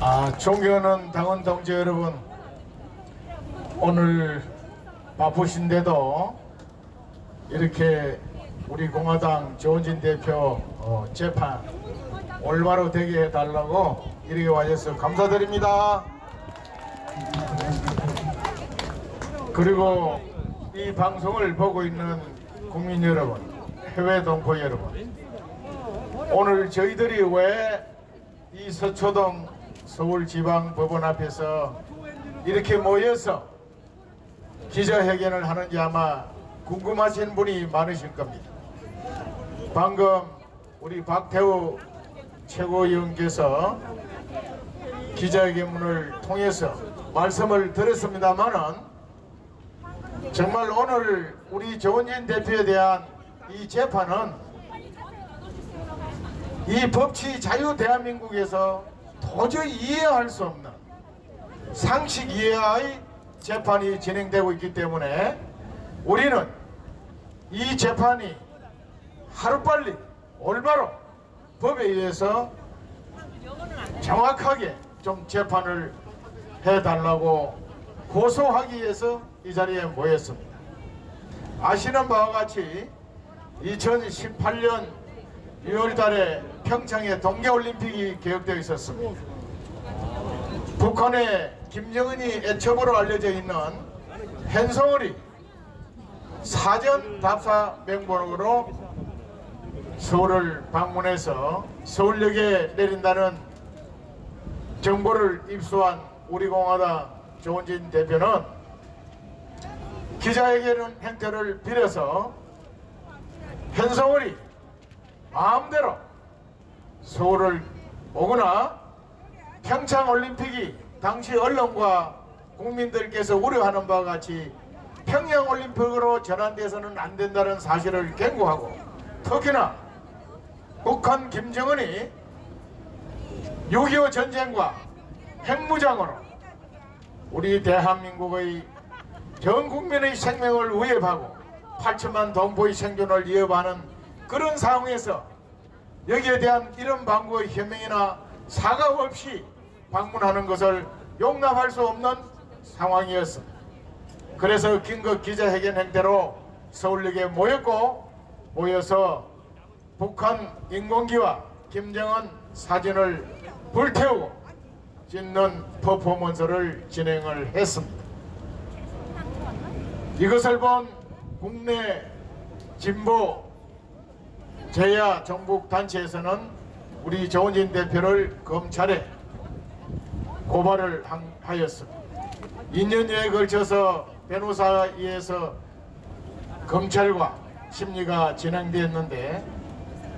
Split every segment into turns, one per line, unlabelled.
아, 존경하는 당원 동지 여러분, 오늘 바쁘신데도 이렇게 우리 공화당 조은진 대표 어, 재판 올바로 되게 해달라고 이렇게 와주셔서 감사드립니다. 그리고 이 방송을 보고 있는 국민 여러분, 해외 동포 여러분, 오늘 저희들이 왜 이 서초동 서울지방법원 앞에서 이렇게 모여서 기자회견을 하는지 아마 궁금하신 분이 많으실 겁니다. 방금 우리 박태우 최고위원께서 기자회견문을 통해서 말씀을 드렸습니다만은 정말 오늘 우리 조은진 대표에 대한 이 재판은 이 법치 자유 대한민국에서 도저히 이해할 수 없는 상식 이하의 재판이 진행되고 있기 때문에 우리는 이 재판이 하루빨리 올바로 법에 의해서 정확하게 좀 재판을 해달라고 고소하기 위해서 이 자리에 모였습니다. 아시는 바와 같이 2018년 6월 달에 평창에 동계올림픽이 계획되어 있었습니다. 북한의 김정은이 애첩으로 알려져 있는 hen성을이 사전 답사 명목으로 서울을 방문해서 서울역에 내린다는 정보를 입수한 우리 공화당 조은진 대표는 기자회견 행태를 빌어서 현성월이 마음대로 서울을 오거나 평창 올림픽이 당시 언론과 국민들께서 우려하는 바와 같이 평양 올림픽으로 전환돼서는 안 된다는 사실을 경고하고 특히나 북한 김정은이 6.25 전쟁과 핵무장으로 우리 대한민국의 전 국민의 생명을 위협하고 8천만 동포의 생존을 위협하는 그런 상황에서 여기에 대한 이런 방구의 현명이나 사과 없이 방문하는 것을 용납할 수 없는 상황이었습니다. 그래서 긴급 기자회견 행태로 서울역에 모였고 모여서 북한 인공기와 김정은 사진을 불태우고 찍는 퍼포먼스를 진행을 했습니다. 이것을 본 국내 진보 제야 정북 단체에서는 우리 조은진 대표를 검찰에 고발을 한- 하였습니다. 2년여에 걸쳐서 변호사위에서 검찰과 심리가 진행되었는데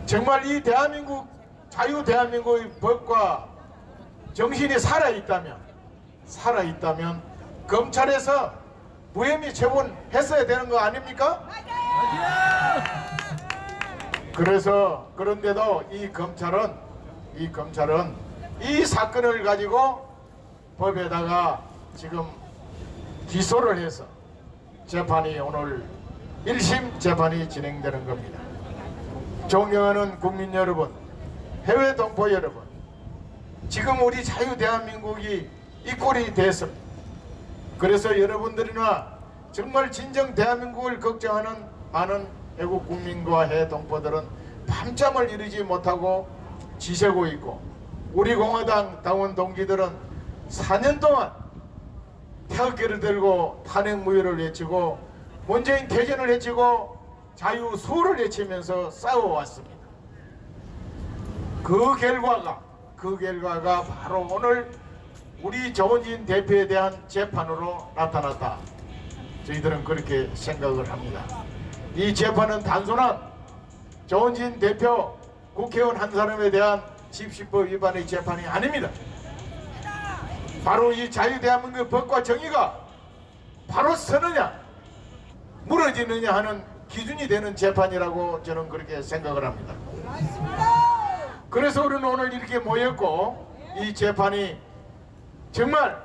정말 이 대한민국 자유 대한민국의 법과 정신이 살아있다면 살아있다면 검찰에서 무혐의 처분했어야 되는 거 아닙니까? 그래서 그런데도 이 검찰은 이 검찰은 이 사건을 가지고 법에다가 지금 기소를 해서 재판이 오늘 1심 재판이 진행되는 겁니다. 존경하는 국민 여러분, 해외 동포 여러분, 지금 우리 자유 대한민국이 이 꼴이 됐습니다. 그래서 여러분들이나 정말 진정 대한민국을 걱정하는 많은 애국 국민과 해외 동포들은 밤잠을 이루지 못하고 지새고 있고 우리 공화당 당원 동지들은 4년 동안 태극기를 들고 탄핵 무효를 외치고 문재인 퇴진을 외치고 자유 수호를 외치면서 싸워왔습니다. 그 결과가 그 결과가 바로 오늘 우리 조은진 대표에 대한 재판으로 나타났다. 저희들은 그렇게 생각을 합니다. 이 재판은 단순한 조은진 대표 국회의원 한 사람에 대한 집시법 위반의 재판이 아닙니다. 바로 이 자유대한민국 법과 정의가 바로 서느냐 무너지느냐 하는 기준이 되는 재판이라고 저는 그렇게 생각을 합니다. 그래서 우리는 오늘 이렇게 모였고 이 재판이 정말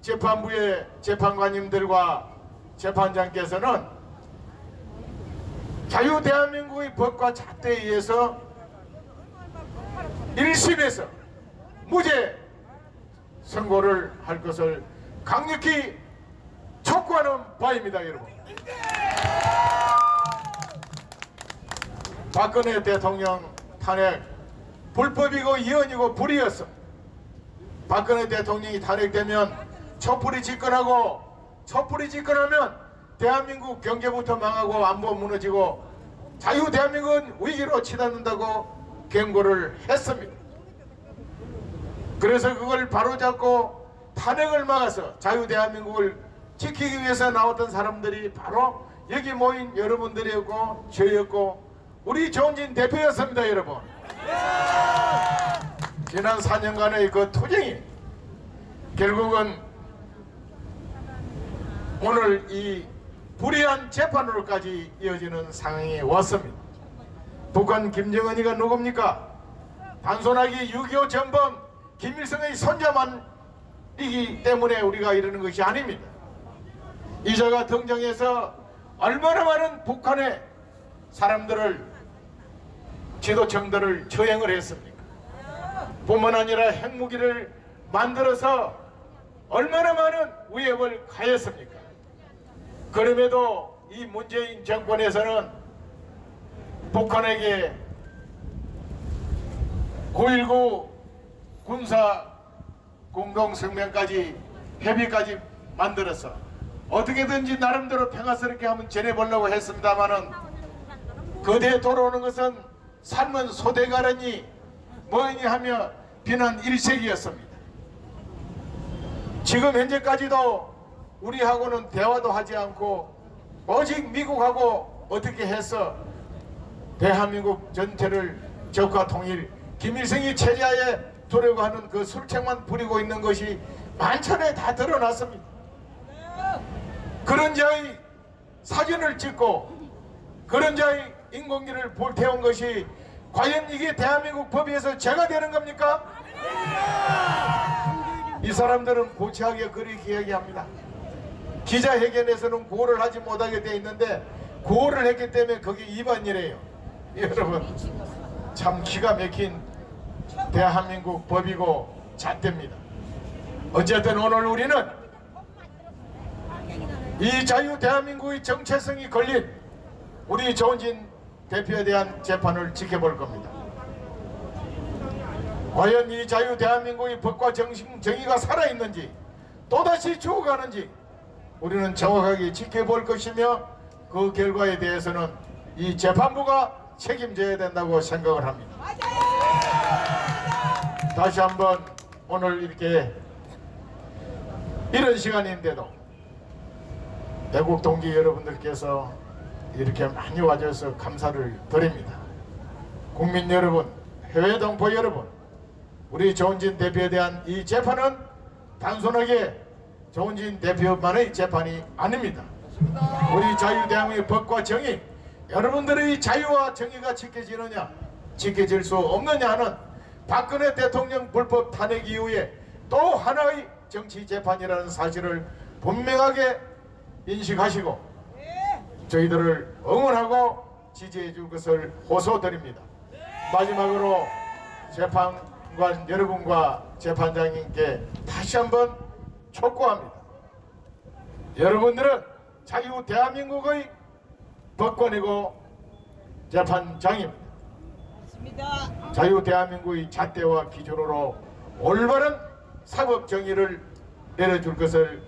재판부의 재판관님들과 재판장께서는 자유 대한민국의 법과 잣대에 의해서 1심에서 무죄 선고를 할 것을 강력히 촉구하는 바입니다, 여러분. 박근혜 대통령 탄핵 불법이고 이언이고 불이었어. 박근혜 대통령이 탄핵되면 촛불이 집권하고 촛불이 집권하면 대한민국 경제부터 망하고 안보 무너지고 자유 대한민국은 위기로 치닫는다고 경고를 했습니다. 그래서 그걸 바로잡고 탄핵을 막아서 자유 대한민국을 지키기 위해서 나왔던 사람들이 바로 여기 모인 여러분들이었고 저였고 우리 조은진 대표였습니다 여러분 지난 4년간의 그 투쟁이 결국은 오늘 이 불의한 재판으로까지 이어지는 상황이 왔습니다 북한 김정은이가 누굽니까 단순하게 6.25 전범 김일성의 손자만이기 때문에 우리가 이러는 것이 아닙니다. 이자가 등장해서 얼마나 많은 북한의 사람들을 지도층들을 처형을 했습니까? 뿐만 아니라 핵무기를 만들어서 얼마나 많은 위협을 가했습니까? 그럼에도 이 문재인 정권에서는 북한에게 9.19 군사 공동성명까지 협의까지 만들어서 어떻게든지 나름대로 평화스럽게 한번 전해보려고 했습니다마는 거대에 돌아오는 것은 삶은 소대가라니 뭐니 하며 비난 일색이었습니다. 지금 현재까지도 우리하고는 대화도 하지 않고 오직 미국하고 어떻게 해서 대한민국 전체를 적과 통일 김일성이 체제하에 두려고 하는 그 술책만 부리고 있는 것이 만천에 다 드러났습니다. 그런 자의 사진을 찍고 그런 자의 인공기를 불태운 것이 과연 이게 대한민국 법에서 죄가 되는 겁니까? 이 사람들은 고치하게 그렇게 이야기합니다. 기자회견에서는 구호를 하지 못하게 돼 있는데 구호를 했기 때문에 그게 위반이래요. 여러분 참 기가 막힌 대한민국 법이고 잣대입니다. 어쨌든 오늘 우리는 이 자유 대한민국의 정체성이 걸린 우리 조은진 대표에 대한 재판을 지켜볼 겁니다. 과연 이 자유 대한민국의 법과 정신, 정의가 살아있는지 또다시 죽어가는지 우리는 정확하게 지켜볼 것이며 그 결과에 대해서는 이 재판부가 책임져야 된다고 생각을 합니다. 다시 한번 오늘 이렇게 이런 시간인데도 대국 동지 여러분들께서 이렇게 많이 와줘서 감사를 드립니다. 국민 여러분, 해외 동포 여러분, 우리 조은진 대표에 대한 이 재판은 단순하게 조은진 대표만의 재판이 아닙니다. 우리 자유대한민국의 법과 정의, 여러분들의 자유와 정의가 지켜지느냐, 지켜질 수 없느냐 하는 박근혜 대통령 불법 탄핵 이후에 또 하나의 정치 재판이라는 사실을 분명하게 인식하시고 저희들을 응원하고 지지해 줄 것을 호소드립니다. 마지막으로 재판관 여러분과 재판장님께 다시 한번 촉구합니다. 여러분들은 자유 대한민국의 법관이고 재판장입니다. 자유 대한민국의 잣대와 기준으로 올바른 사법 정의를 내려줄 것을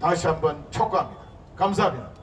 다시 한번 촉구합니다. 감사합니다.